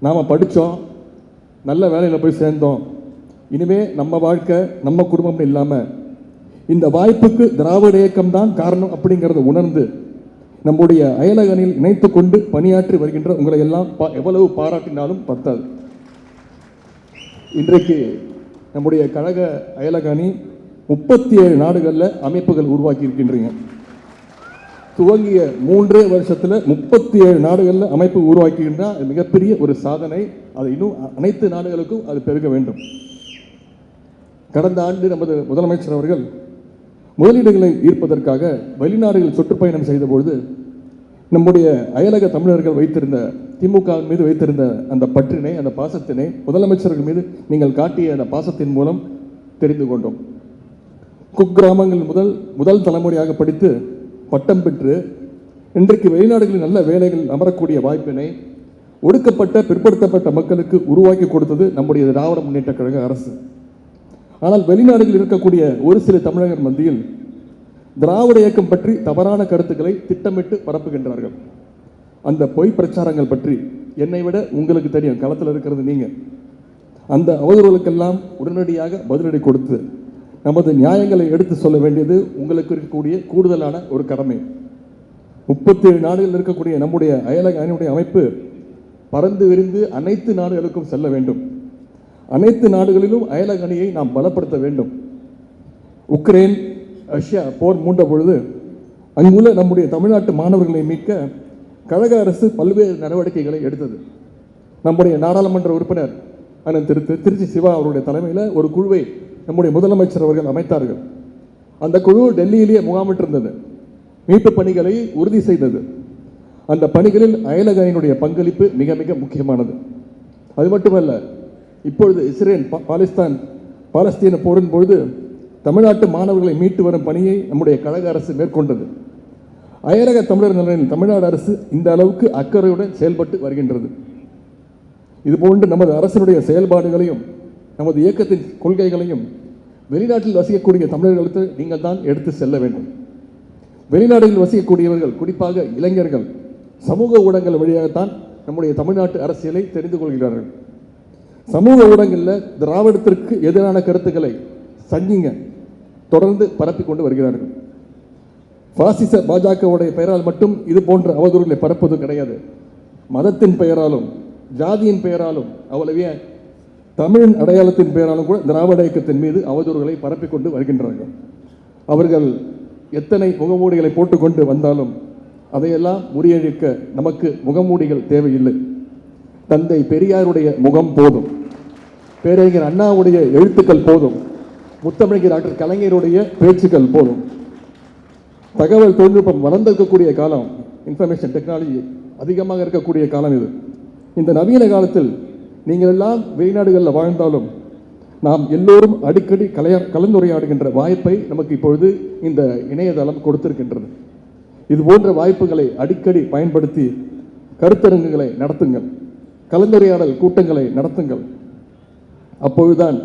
நாம் படித்தோம் நல்ல வேலையில் போய் சேர்ந்தோம். இனிமே நம்ம வாழ்க்கை நம்ம குடும்பம்னு இல்லாமல் இந்த வாய்ப்புக்கு திராவிட இயக்கம் தான் காரணம் அப்படிங்கிறத உணர்ந்து நம்முடைய அயலகனில் இணைத்து கொண்டு பணியாற்றி வருகின்ற உங்களை எல்லாம் பா- எவ்வளவு பாராட்டினாலும் பத்தாது. இன்றைக்கு நம்முடைய கழக அயலகணி முப்பத்தி ஏழு நாடுகளில் அமைப்புகள் உருவாக்கி இருக்கின்றீங்க. துவங்கிய மூன்றே வருஷத்தில் முப்பத்தி ஏழு நாடுகளில் அமைப்பு உருவாக்கின்ற மிகப்பெரிய ஒரு சாதனை. அது இன்னும் அனைத்து நாடுகளுக்கும் அது பெருக வேண்டும். கடந்த ஆண்டு நமது முதலமைச்சர் அவர்கள் முதலீடுகளை ஈர்ப்பதற்காக வெளிநாடுகள் சுற்றுப்பயணம் செய்தபொழுது நம்முடைய அயலக தமிழர்கள் வைத்திருந்த திமுக மீது வைத்திருந்த அந்த பற்றினை அந்த பாசத்தினை முதலமைச்சர்கள் மீது நீங்கள் காட்டிய அந்த பாசத்தின் மூலம் தெரிந்து கொண்டோம். குக்கிராமங்கள் முதல் முதல் தலைமுறையாக படித்து பட்டம் பெற்று இன்றைக்கு வெளிநாடுகளில் நல்ல வேலைகள் அமரக்கூடிய வாய்ப்பினை ஒடுக்கப்பட்ட பிற்படுத்தப்பட்ட மக்களுக்கு உருவாக்கி கொடுத்தது நம்முடைய திராவிட முன்னேற்ற கழக அரசு. ஆனால் வெளிநாடுகளில் இருக்கக்கூடிய ஒரு சில தமிழகர் மத்தியில் திராவிட இயக்கம் பற்றி தவறான கருத்துக்களை திட்டமிட்டு பரப்புகின்றார்கள். அந்த பொய் பிரச்சாரங்கள் பற்றி என்னை விட உங்களுக்கு தெரியும் களத்தில் இருக்கிறது நீங்கள் அந்த அவதூறுகளுக்கெல்லாம் உடனடியாக பதிலடி கொடுத்து நமது நியாயங்களை எடுத்து சொல்ல வேண்டியது உங்களுக்கு இருக்கக்கூடிய கூடுதலான ஒரு கடமை. முப்பத்தி ஏழு நாடுகளில் இருக்கக்கூடிய நம்முடைய அயலக அணியுடைய அமைப்பு பறந்து விரிந்து அனைத்து நாடுகளுக்கும் செல்ல வேண்டும். அனைத்து நாடுகளிலும் அயலக அணியை நாம் பலப்படுத்த வேண்டும். உக்ரைன் ரஷ்யா போர் மூண்ட பொழுது அங்குள்ள நம்முடைய தமிழ்நாட்டு மாணவர்களை மீட்க கழக அரசு பல்வேறு நடவடிக்கைகளை எடுத்தது. நம்முடைய நாடாளுமன்ற உறுப்பினர் அண்ணன் திரு திரு- திருச்சி சிவா அவருடைய தலைமையில் ஒரு குழுவை நம்முடைய முதலமைச்சர் அவர்கள் அமைத்தார்கள். அந்த குழு டெல்லியிலேயே முகாமிட்டிருந்தது. மீட்பு பணிகளை உறுதி செய்தது. அந்த பணிகளில் அயலகாயினுடைய பங்களிப்பு மிக மிக முக்கியமானது. அது மட்டுமல்ல இப்பொழுது இஸ்ரேல் பா- பாலிஸ்தான் பாலஸ்தீன போரின் பொழுது தமிழ்நாட்டு மாணவர்களை மீட்டு வரும் பணியை நம்முடைய கழக அரசு மேற்கொண்டது. அயலக தமிழர் நலனில் தமிழ்நாடு அரசு இந்த அளவுக்கு அக்கறையுடன் செயல்பட்டு வருகின்றது. இதுபோன்று நமது அரசினுடைய செயல்பாடுகளையும் நமது இயக்கத்தின் கொள்கைகளையும் வெளிநாட்டில் வசிக்கக்கூடிய தமிழர்களுக்கு நீங்கள் தான் எடுத்து செல்ல வேண்டும். வெளிநாடுகளில் வசிக்கக்கூடியவர்கள் குறிப்பாக இளைஞர்கள் சமூக ஊடகங்கள் வழியாகத்தான் நம்முடைய தமிழ்நாட்டு அரசியலை தெரிந்து கொள்கிறார்கள். சமூக ஊடகங்களில் திராவிடத்திற்கு எதிரான கருத்துக்களை சங்கிங்க தொடர்ந்து பரப்பி கொண்டு வருகிறார்கள். பாசிச பாஜகவுடைய பெயரால் மட்டும் இது போன்ற அவதூறுகளை பரப்புவது கிடையாது. மதத்தின் பெயராலும் ஜாதியின் பெயராலும் அவ்வளவே தமிழின் அடையாளத்தின் பெயராலும் கூட திராவிட இயக்கத்தின் மீது அவதூறுகளை பரப்பிக் கொண்டு வருகின்றார்கள் அவர்கள் எத்தனை முகமூடிகளை போட்டுக்கொண்டு வந்தாலும் அதையெல்லாம் முறியழிக்க நமக்கு முகமூடிகள் தேவையில்லை. தந்தை பெரியாருடைய முகம் போதும். பேரறிஞர் அண்ணாவுடைய எழுத்துக்கள் போதும். முத்தமிழர் டாக்டர் கலைஞருடைய பேச்சுக்கள் போதும். தகவல் தொழில்நுட்பம் வளர்ந்திருக்கக்கூடிய காலம் இன்ஃபர்மேஷன் டெக்னாலஜி அதிகமாக இருக்கக்கூடிய காலம் இது. இந்த நவீன காலத்தில் நீங்கள் எல்லாம் வெளிநாடுகளில் வாழ்ந்தாலும் நாம் எல்லோரும் அடிக்கடி கலைய கலந்துரையாடுகின்ற வாய்ப்பை நமக்கு இப்பொழுது இந்த இணையதளம் கொடுத்திருக்கின்றது. இது போன்ற வாய்ப்புகளை அடிக்கடி பயன்படுத்தி கருத்தரங்குகளை நடத்துங்கள். கலந்துரையாடல் கூட்டங்களை நடத்துங்கள். அப்பொழுதுதான்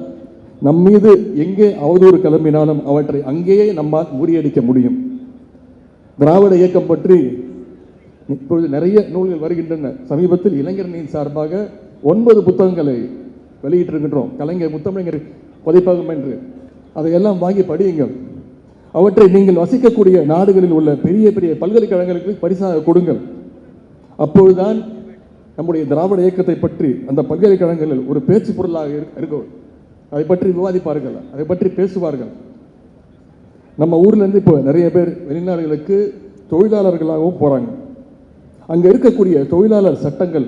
நம் மீது எங்கே அவதூறு கிளம்பினாலும் அவற்றை அங்கேயே நம்மால் முறியடிக்க முடியும். திராவிட இயக்கம் பற்றி இப்பொழுது நிறைய நூல்கள் வருகின்றன. சமீபத்தில் இளைஞரணியின் சார்பாக ஒன்பது புத்தகங்களை வெளியிட்டிருக்கின்றோம். கலைஞர் முத்தமிழர் பதிப்பகம் என்று. அதையெல்லாம் வாங்கி படியுங்கள். அவற்றை நீங்கள் வசிக்கக்கூடிய நாடுகளில் உள்ள பெரிய பெரிய பல்கலைக்கழகங்களுக்கு பரிசாக கொடுங்கள். அப்பொழுதுதான் நம்முடைய திராவிட இயக்கத்தை பற்றி அந்த பல்கலைக்கழகங்களில் ஒரு பேச்சு பொருளாக இருக்கும் அதை பற்றி விவாதிப்பார்கள் அதை பற்றி பேசுவார்கள். நம்ம ஊர்லேருந்து இப்போ நிறைய பேர் வெளிநாடுகளுக்கு தொழிலாளர்களாகவும் போகிறாங்க அங்கே இருக்கக்கூடிய தொழிலாளர் சட்டங்கள்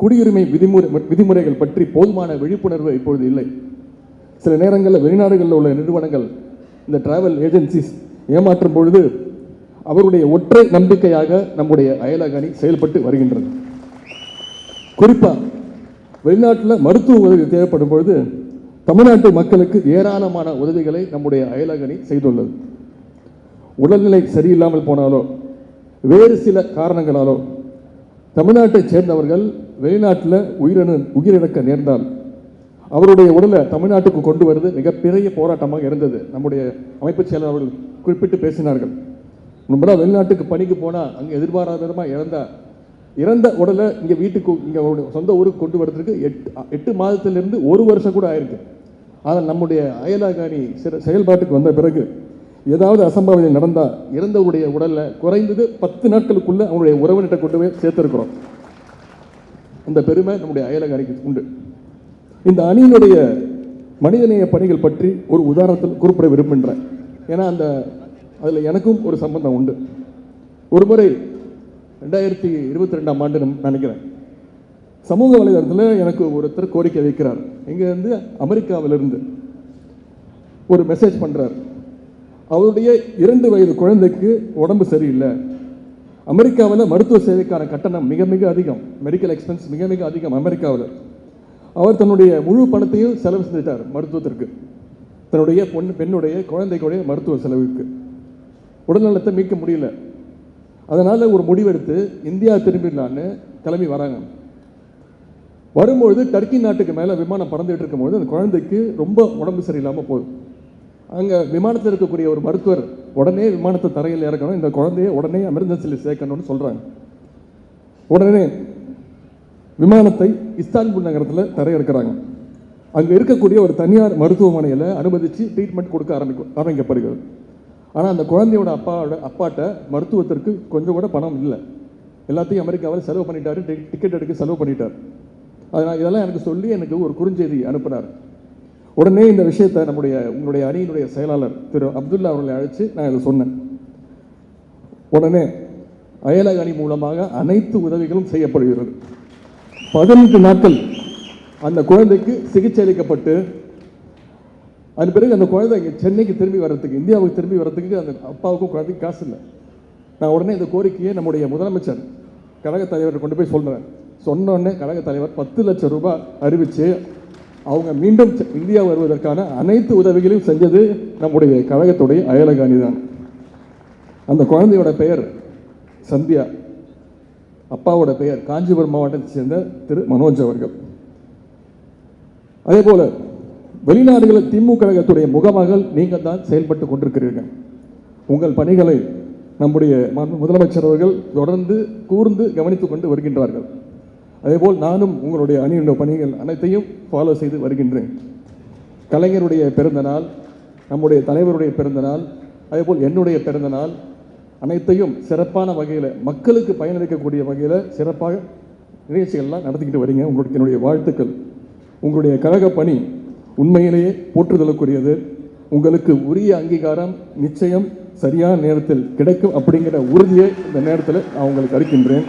குடியுரிமை விதிமுறை விதிமுறைகள் பற்றி போதுமான விழிப்புணர்வு இப்பொழுது இல்லை. சில நேரங்களில் வெளிநாடுகளில் உள்ள நிறுவனங்கள் இந்த டிராவல் ஏஜென்சிஸ் ஏமாற்றும் பொழுது அவருடைய ஒற்றை நம்பிக்கையாக நம்முடைய அயலக அணி செயல்பட்டு வருகின்றது. குறிப்பாக வெளிநாட்டில் மருத்துவ உதவி தேவைப்படும் பொழுது தமிழ்நாட்டு மக்களுக்கு ஏராளமான உதவிகளை நம்முடைய அயலக அணி செய்துள்ளது. உடல்நிலை சரியில்லாமல் போனாலோ வேறு சில காரணங்களாலோ தமிழ்நாட்டைச் சேர்ந்தவர்கள் வெளிநாட்டில் உயிரின உயிரிழக்க நேர்ந்தால் அவருடைய உடலை தமிழ்நாட்டுக்கு கொண்டு வருவது மிகப்பெரிய போராட்டமாக இருந்தது. நம்முடைய அமைப்பு செயலர் அவர்கள் குறிப்பிட்டு பேசினார்கள். முன்பெல்லாம் வெளிநாட்டுக்கு பணிக்கு போனால் அங்கே எதிர்பாராத விதமாக இறந்தா இறந்த உடலை இங்கே வீட்டுக்கு இங்கே அவருடைய சொந்த ஊருக்கு கொண்டு வரதுக்கு எட்டு எட்டு மாதத்திலிருந்து ஒரு வருஷம் கூட ஆயிருக்கு. ஆனால் நம்முடைய அயலாகாணி சிற செயல்பாட்டுக்கு வந்த பிறகு ஏதாவது அசம்பாவிதம் நடந்தால் இறந்தவருடைய உடலில் குறைந்தது பத்து நாட்களுக்குள்ளே அவங்களுடைய உறவினர்கிட்ட கொண்டு போய் சேர்த்துருக்குறோம். அந்த பெருமை நம்முடைய அயலகாணிக்கு உண்டு. இந்த அணியினுடைய மனிதநேய பணிகள் பற்றி ஒரு உதாரணத்தில் குறிப்பிட விரும்புகின்றேன். ஏன்னா அந்த அதில் எனக்கும் ஒரு சம்பந்தம் உண்டு. ஒரு முறை ரெண்டாயிரத்தி இருபத்தி ரெண்டாம் ஆண்டு நம் நினைக்கிறேன். சமூக வலைதளத்தில் எனக்கு ஒருத்தர் கோரிக்கை வைக்கிறார். இங்கேருந்து அமெரிக்காவிலிருந்து ஒரு மெசேஜ் பண்ணுறார் அவருடைய இரண்டு வயது குழந்தைக்கு உடம்பு சரியில்லை. அமெரிக்காவில் மருத்துவ சேவைக்கான கட்டணம் மிக மிக அதிகம். மெடிக்கல் எக்ஸ்பென்ஸ் மிக மிக அதிகம் அமெரிக்காவில். அவர் தன்னுடைய முழு பணத்தையும் செலவு செஞ்சிட்டார் மருத்துவத்திற்கு. தன்னுடைய பொண்ணு பெண்ணுடைய குழந்தைக்குடைய மருத்துவ செலவுக்கு. உடல்நலத்தை மீட்க முடியல. அதனால் ஒரு முடிவெடுத்து இந்தியா திரும்பிடலான்னு கிளம்பி வராங்க. வரும்பொழுது டர்க்கி நாட்டுக்கு மேலே விமானம் பறந்துகிட்டு இருக்கும்போது அந்த குழந்தைக்கு ரொம்ப உடம்பு சரியில்லாமல் போகுது. அங்கே விமானத்தில் இருக்கக்கூடிய ஒரு மருத்துவர் உடனே விமானத்தை தரையில் இறக்கணும் இந்த குழந்தைய உடனே எமர்ஜென்சியில் சேர்க்கணும்னு சொல்கிறாங்க உடனே விமானத்தை இஸ்தான்புல் நகரத்தில் தரையிறக்கிறாங்க. அங்கே இருக்கக்கூடிய ஒரு தனியார் மருத்துவமனையில் அனுமதித்து ட்ரீட்மெண்ட் கொடுக்க ஆரம்பிக்கும் ஆரம்பிக்கப்படுகிறது. ஆனால் அந்த குழந்தையோட அப்பாவோட அப்பாட்ட மருத்துவத்திற்கு கொஞ்சம் கூட பணம் இல்லை. எல்லாத்தையும் அமெரிக்காவில் செலவு பண்ணிட்டாரு டிக்கெட் எடுக்க செலவு பண்ணிட்டார். அதனால் இதெல்லாம் எனக்கு சொல்லி எனக்கு ஒரு குறுஞ்செய்தி அனுப்புனார். உடனே இந்த விஷயத்தை நம்முடைய உங்களுடைய அணியினுடைய செயலாளர் திரு அப்துல்லா அவர்களை அழைச்சு நான் இதை சொன்னேன். உடனே அயலக அணி மூலமாக அனைத்து உதவிகளும் செய்யப்படுகிறது. பதினெட்டு நாட்கள் அந்த குழந்தைக்கு சிகிச்சை அளிக்கப்பட்டு அதன் பிறகு அந்த குழந்தை இங்கே சென்னைக்கு திரும்பி வர்றதுக்கு இந்தியாவுக்கு திரும்பி வர்றதுக்கு அந்த அப்பாவுக்கும் குழந்தைக்கு காசு இல்லை. நான் உடனே இந்த கோரிக்கையை நம்முடைய முதலமைச்சர் கழக தலைவர் கொண்டு போய் சொல்கிறேன் சொன்னோடனே கழக தலைவர் பத்து லட்சம் ரூபாய் அறிவித்து அவங்க மீண்டும் இந்தியா வருவதற்கான அனைத்து உதவிகளையும் செஞ்சது நம்முடைய கழகத்துடைய அயலகாணி தான். அந்த குழந்தையோட பெயர் சந்தியா. அப்பாவோட பெயர் காஞ்சிபுரம் மாவட்டத்தை சேர்ந்த திரு மனோஜ் அவர்கள். அதே போல வெளிநாடுகளில் திமுக கழகத்துடைய முகமகள் நீங்கள் தான் செயல்பட்டு கொண்டிருக்கிறீர்கள். உங்கள் பணிகளை நம்முடைய முதலமைச்சர் அவர்கள் தொடர்ந்து கூர்ந்து கவனித்துக் கொண்டு வருகின்றார்கள். அதேபோல் நானும் உங்களுடைய அணியினுடைய பணிகள் அனைத்தையும் ஃபாலோ செய்து வருகின்றேன். கலைஞருடைய பிறந்த நாள் நம்முடைய தலைவருடைய பிறந்த நாள் அதேபோல் என்னுடைய பிறந்த நாள் அனைத்தையும் சிறப்பான வகையில் மக்களுக்கு பயனளிக்கக்கூடிய வகையில் சிறப்பாக நிகழ்ச்சிகள்லாம் நடத்திக்கிட்டு வரீங்க. உங்களுக்கு என்னுடைய வாழ்த்துக்கள். உங்களுடைய கழக பணி உண்மையிலேயே போற்றுதலுக்குரியது. உங்களுக்கு உரிய அங்கீகாரம் நிச்சயம் சரியான நேரத்தில் கிடைக்கும் அப்படிங்கிற உறுதியை இந்த நேரத்தில் நான் உங்களுக்கு அளிக்கின்றேன்.